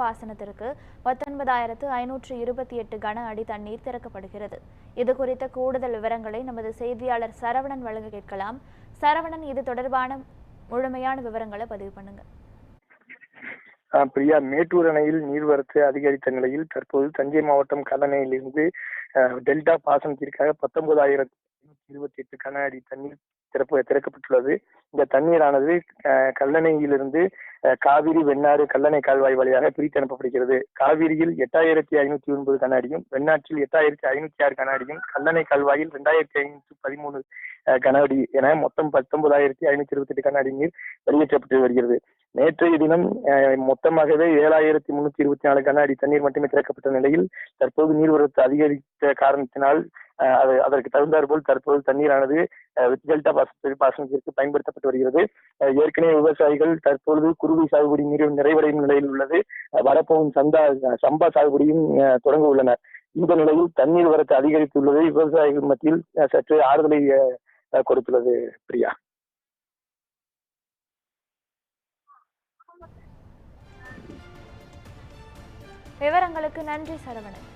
பாசனத்திற்கு பத்தொன்பதாயிரத்து ஐநூற்று இருபத்தி எட்டு கன அடி தண்ணீர் திறக்கப்படுகிறது. இது குறித்த கூடுதல் விவரங்களை நமது செய்தியாளர் சரவணன் வழங்க கேட்கலாம். சரவணன் இது தொடர்பான முழுமையான விவரங்களை பதிவு பண்ணுங்க. பிரியா மேட்டூர் அணையில் நீர்வரத்து அதிகரித்த நிலையில் தற்போது தஞ்சை மாவட்டம் கல்லணையிலிருந்து டெல்டா பாசனத்திற்காக பத்தொன்பதாயிரத்து இருபத்தி எட்டு கன அடி தண்ணீர் திறப்பு திறக்கப்பட்டுள்ளது. இந்த தண்ணீரானது கல்லணையிலிருந்து காவிரி வெண்ணாறு கல்லணை கால்வாய் வழியாக பிரித்து அனுப்பப்படுகிறது. காவிரியில் எட்டாயிரத்தி ஐநூத்தி ஒன்பது கண்ணாடியும் வெண்ணாற்றில் எட்டாயிரத்தி ஐநூத்தி ஆறு கண்ணாடியும் கல்லணை கால்வாயில் ரெண்டாயிரத்தி ஐநூத்தி பதிமூணு ஆஹ் என மொத்தம் பத்தொன்பதாயிரத்தி ஐநூத்தி இருபத்தி எட்டு கண்ணாடி நீர் வெளியேற்றப்பட்டு வருகிறது. நேற்றைய தினம் மொத்தமாகவே ஏழாயிரத்தி முன்னூத்தி இருபத்தி நாலு கன அடி தண்ணீர் மட்டுமே திறக்கப்பட்ட நிலையில் தற்போது நீர்வரத்து அதிகரித்த காரணத்தினால் அது அதற்கு தகுந்தாற் போல் தற்போது தண்ணீரானது வித் டெல்டா பாசனத்திற்கு பாசனத்திற்கு பயன்படுத்தப்பட்டு வருகிறது. ஏற்கனவே விவசாயிகள் தற்பொழுது குருவி சாகுபடி நிறைவு நிறைவடையும் நிலையில் உள்ளது. வரப்போகும் சந்தா சம்பா சாகுபடியும் தொடங்க உள்ளனர். இந்த நிலையில் தண்ணீர் வரத்து அதிகரித்துள்ளது விவசாயிகள் மத்தியில் சற்று ஆறுதலை கொடுத்துள்ளது பிரியா. விவரங்களுக்கு நன்றி சரவணன்.